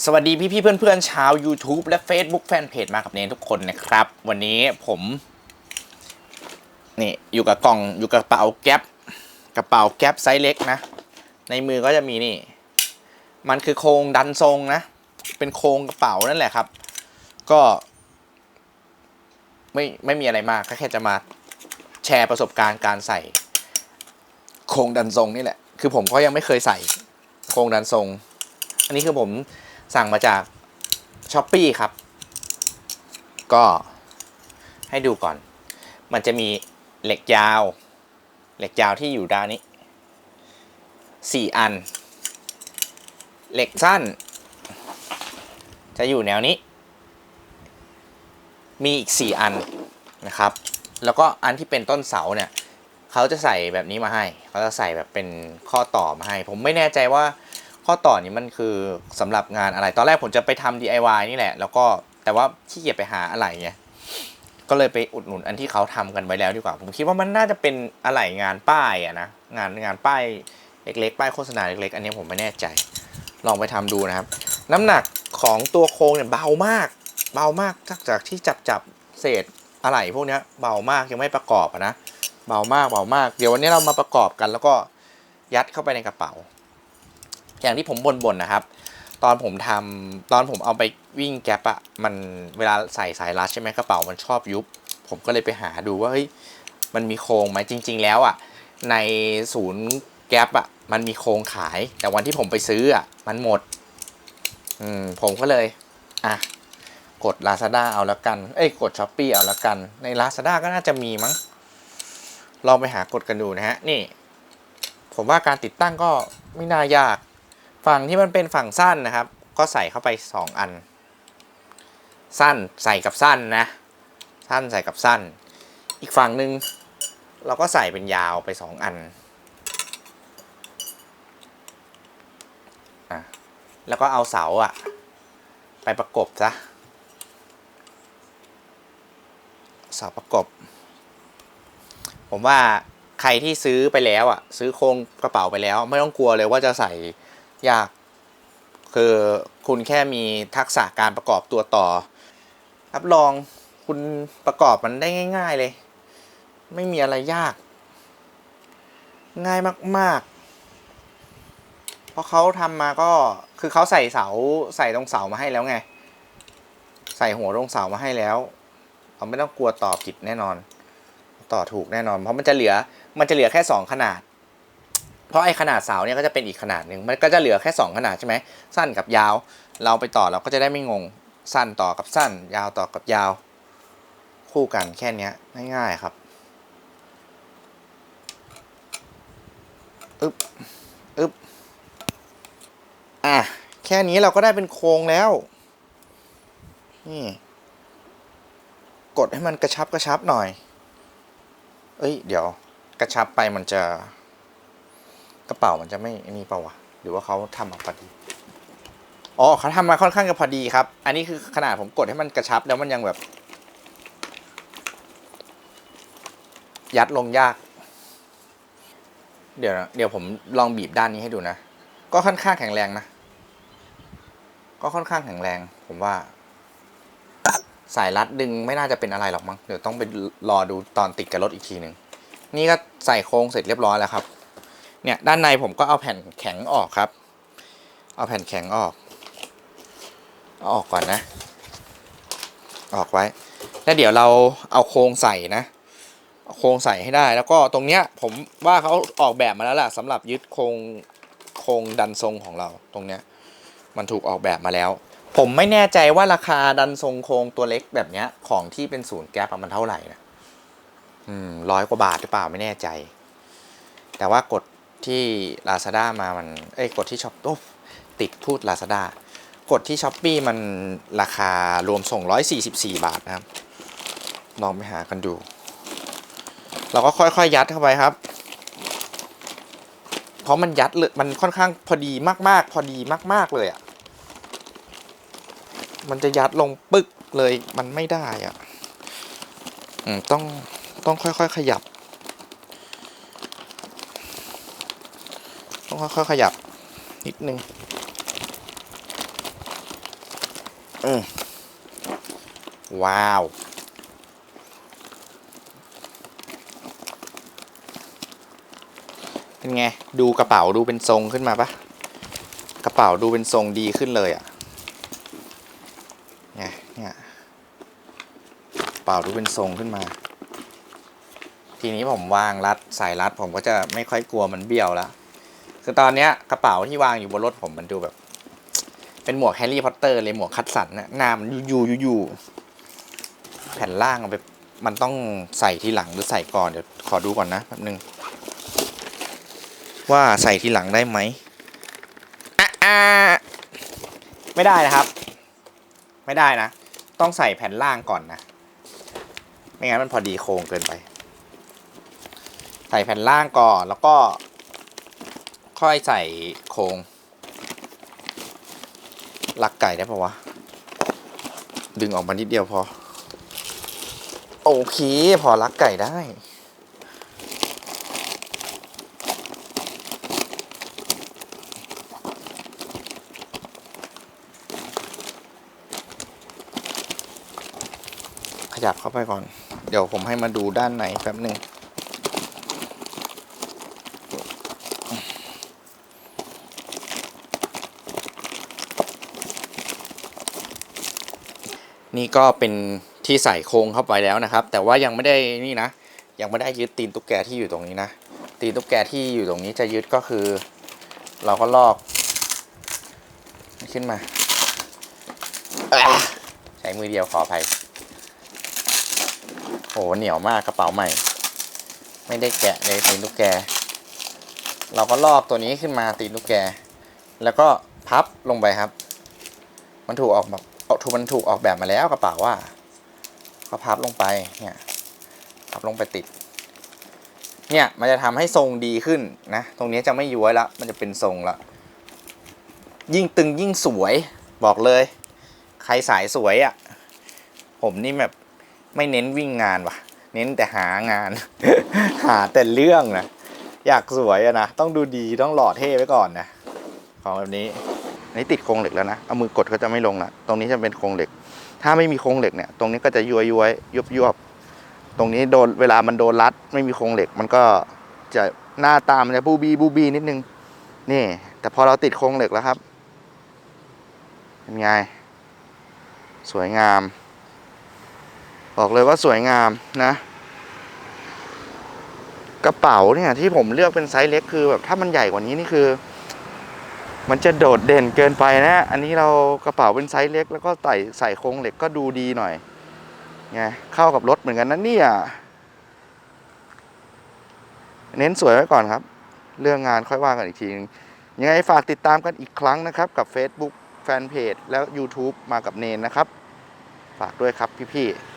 สวัสดีพี่ๆเพื่อนๆชาว YouTube และ Facebook Fanpage มากับเนนทุกคนนะครับ วันนี้ผมนี่อยู่กับกล่องอยู่กับกระเป๋าแก๊ปกระเป๋าแก๊ปไซส์เล็กนะ ในมือก็จะมีนี่ มันคือโครงดันทรงนะ เป็นโครงกระเป๋านั่นแหละครับ ก็ ไม่ไม่มีอะไรมากก็แค่จะมาแชร์ประสบการณ์การใส่ โครงดันทรงนี่แหละ คือผมก็ยังไม่เคยใส่ โครงดันทรง อันนี้คือผม สั่งมาจากช้อปปีครับ ก็ให้ดูก่อน มันจะมีเหล็กยาว เหล็กยาวที่อยู่ด้านนี้สี่อัน เหล็กสั้น จะอยู่แนวนี้ มีอีกสี่อันนะครับ แล้วก็อันที่เป็นต้นเสาเนี่ย เขาจะใส่แบบนี้มาให้ เขาจะใส่แบบเป็นข้อต่อมาให้ ผมไม่แน่ใจว่า ข้อต่อนี้มันคือสำหรับงานอะไร ตอนแรกผมจะไปทำ DIY นี่แหละ แล้วก็แต่ว่าขี้เกียจไปหาอะไรไงก็เลยไปอุดหนุนอันที่เขาทำกันไว้แล้วดีกว่า ผมคิดว่ามันน่าจะเป็นอะไรงานป้ายอะนะงานงานป้ายเล็กๆ ป้ายโฆษณาเล็กๆ อันนี้ผมไม่แน่ใจ ลองไปทำดูนะครับ น้ำหนักของตัวโครงเนี่ยเบามาก เบามากจากจากที่จับจับเศษอะไหล่พวกเนี้ยเบามากยังไม่ประกอบนะเบามากเบามาก เดี๋ยววันนี้เรามาประกอบกันแล้วก็ยัดเข้าไปในกระเป๋า อย่างที่ผมบ่นๆนะครับ ตอนผมทำตอนผมเอาไปวิ่งแก๊ปอะมันเวลาใส่สายรัดใช่ไหมกระเป๋ามันชอบยุบ ผมก็เลยไปหาดูว่าเฮ้ยมันมีโครงไหมจริง ๆ แล้วอะในศูนย์แก๊ปอะมันมีโครงขาย แต่วันที่ผมไปซื้ออะมันหมด อืมผมก็เลยอะกด Lazada เอาแล้วกัน เอ้ยกด s h อ p e e เอาแล้วกัน ใน Lazada ก็น่าจะมีมั้ง ลองไปหากดกันดูนะฮะ นี่ ผมว่าการติดตั้งก็ไม่น่ายาก ฝั่งที่มันเป็นฝั่งสั้นนะครับ ก็ใส่เข้าไป 2 อัน สั้นใส่กับสั้นนะ สั้นใส่กับสั้น อีกฝั่งหนึ่งเราก็ใส่เป็นยาวไป 2 อันอะแล้วก็เอาเสาอะไปประกบซะเสาประกบ ผมว่าใครที่ซื้อไปแล้วอะซื้อโครงกระเป๋าไปแล้ว ไม่ต้องกลัวเลยว่าจะใส่ ยาก คือคุณแค่มีทักษะการประกอบตัวต่อ รับรองคุณประกอบมันได้ง่าย ๆเลย ไม่มีอะไรยาก ง่ายมาก ๆ เพราะเขาทำมาก็คือเขาใส่เสาใส่ตรงเสามาให้แล้วไง ใส่หัวตรงเสามาให้แล้วเราไม่ต้องกลัวต่อผิดแน่นอน ต่อถูกแน่นอน เพราะมันจะเหลือมันจะเหลือแค่ 2 ขนาด เพราะไอ้ขนาดเสาเนี่ยก็จะเป็นอีกขนาดหนึ่งมันก็จะเหลือแค่ 2 ขนาดใช่ไหมสั้นกับยาว เราไปต่อเราก็จะได้ไม่งงสั้นต่อกับสั้น ยาวต่อกับยาว คู่กันแค่นี้ง่ายๆครับอึบอึบอะแค่นี้เราก็ได้เป็นโครงแล้วนี่กดให้มันกระชับกระชับหน่อย เอ้ย เดี๋ยว กระชับไปมันจะ ระเป๋ามันจะไม่นี่เปล่าวะหรือว่าเขาทำมาพอดีอ๋อเขาทำมาค่อนข้างจะพอดีครับ อันนี้คือขนาดผมกดให้มันกระชับแล้วมันยังแบบ ยัดลงยาก เดี๋ยวนะเดี๋ยวผมลองบีบด้านนี้ให้ดูนะ ก็ค่อนข้างแข็งแรงนะ ก็ค่อนข้างแข็งแรง ผมว่า สายรัดดึงไม่น่าจะเป็นอะไรหรอกมั้งเดี๋ยวต้องไปรอดูตอนติดกับรถอีกทีหนึ่งนี่ก็ใส่โครงเสร็จเรียบร้อยแล้วครับ เนี่ยด้านในผมก็เอาแผ่นแข็งออกครับ เอาแผ่นแข็งออกเอาออกก่อนนะ ออกไว้ แล้วเดี๋ยวเราเอาโครงใส่นะโครงใส่ให้ได้ แล้วก็ตรงเนี้ยผมว่าเขาออกแบบมาแล้วล่ะสำหรับยึดโครงโครงดันทรงของเราตรงเนี้ยมันถูกออกแบบมาแล้ว ผมไม่แน่ใจว่าราคาดันทรงโครงตัวเล็กแบบเนี้ยของที่เป็นศูนย์แก๊ปอะมันเท่าไหร่นะอืมร้อยกว่าบาทหรือเปล่าไม่แน่ใจ แต่ว่ากด ที่ Lazada มามันเอ้ยกดที่ช็อปโอ้ติดพูด Lazada กดที่ช้อปปีมันราคารวมส่ง 144 บาทนะครับ ลองไปหากันดู เราก็ค่อยๆยัดเข้าไปครับ เพราะมันยัดเลยมันค่อนข้างพอดีมากๆ พอดีมาก ๆเลยอะ่ะ มันจะยัดลงปึ๊กเลยมันไม่ได้อะ่ะต้องต้องค่อยๆขยับ ต้องค่อยๆขยับนิดนึงอืมว้าว เป็นไง ดูกระเป๋าดูเป็นทรงขึ้นมาปะกระเป๋าดูเป็นทรงดีขึ้นเลยอะ่ะเนี่ยเนี่ยกระเป๋าดูเป็นทรงขึ้นมา ทีนี้ผมวางรัดสายรัดผมก็จะไม่ค่อยกลัวมันเบี้ยวแล้ว คือตอนเนี้ยกระเป๋าที่วางอยู่บนรถผมมันดูแบบ เป็นหมวกแฮร์รี่พอตเตอร์เลยหมวกคัดสันนะหน้ามันอยู่อยู่อยู่แผ่นล่างเอาไปมันต้องใส่ทีหลังหรือใส่ก่อนเดี๋ยวขอดูก่อนนะแป๊บนึง ว่าใส่ทีหลังได้ไหมอะอะไม่ได้นะครับ ไม่ได้นะ ต้องใส่แผ่นล่างก่อนนะ ไม่งั้นมันพอดีโครงเกินไป ใส่แผ่นล่างก่อนแล้วก็ ค่อยใส่โครงลักไก่ได้ปะวะ ดึงออกมานิดเดียวพอ โอเค พอลักไก่ได้ขยับเข้าไปก่อน เดี๋ยวผมให้มาดูด้านในแป๊บหนึ่ง นี่ก็เป็นที่ใส่โครงเข้าไปแล้วนะครับ แต่ว่ายังไม่ได้นี่นะ ยังไม่ได้ยึดตีนตุ๊กแกที่อยู่ตรงนี้นะ ตีนตุ๊กแกที่อยู่ตรงนี้จะยึดก็คือ เราก็ลอก ขึ้นมาใช้มือเดียวขออภัยโหเหนียวมากกระเป๋าใหม่ ไม่ได้แกะเลยตีนตุ๊กแก เราก็ลอกตัวนี้ขึ้นมาตีนตุ๊กแก แล้วก็พับลงไปครับ มันถูกออกแบบเอา ถูกมันถูกออกแบบมาแล้วกระเป๋าว่าก็พับลงไปเนี่ยพับลงไปติด เนี่ยมันจะทำให้ทรงดีขึ้นนะ ตรงนี้จะไม่ย้วยแล้วมันจะเป็นทรงละยิ่งตึงยิ่งสวยบอกเลย ใครสายสวยอะ่ะ ผมนี่แบบไม่เน้นวิ่งงานว่ะ เน้นแต่หางาน หาแต่เรื่องนะอยากสวยอะนะต้องดูดีต้องหล่อเท่ไว้ก่อนนะของแบบนี้ นี้ติดโครงเหล็กแล้วนะ เอามือกดก็จะไม่ลงละตรงนี้จะเป็นโครงเหล็ก ถ้าไม่มีโครงเหล็กเนี่ย ตรงนี้ก็จะย้วยย้วยยุบยุบตรงนี้โดนเวลามันโดนรัด ไม่มีโครงเหล็ก มันก็จะหน้าตามันจะบูบีบูบีนิดนึง นี่ แต่พอเราติดโครงเหล็กแล้วครับ เป็นไง สวยงาม บอกเลยว่าสวยงามนะ กระเป๋าเนี่ยที่ผมเลือกเป็นไซส์เล็กคือแบบถ้ามันใหญ่กว่านี้นี่คือ มันจะโดดเด่นเกินไปนะ อันนี้เรากระเป๋าเป็นไซส์เล็ก แล้วก็ใส่ใส่โครงเหล็กก็ดูดีหน่อยไงเข้ากับรถเหมือนกันนะเนี่ยเน้นสวยไว้ก่อนครับ เรื่องงานค่อยว่ากันอีกทีนึงยังไงฝากติดตามกันอีกครั้งนะครับ กับ Facebook แฟนเพจแล้ว YouTube มากับเนนนะครับ ฝากด้วยครับพี่ๆ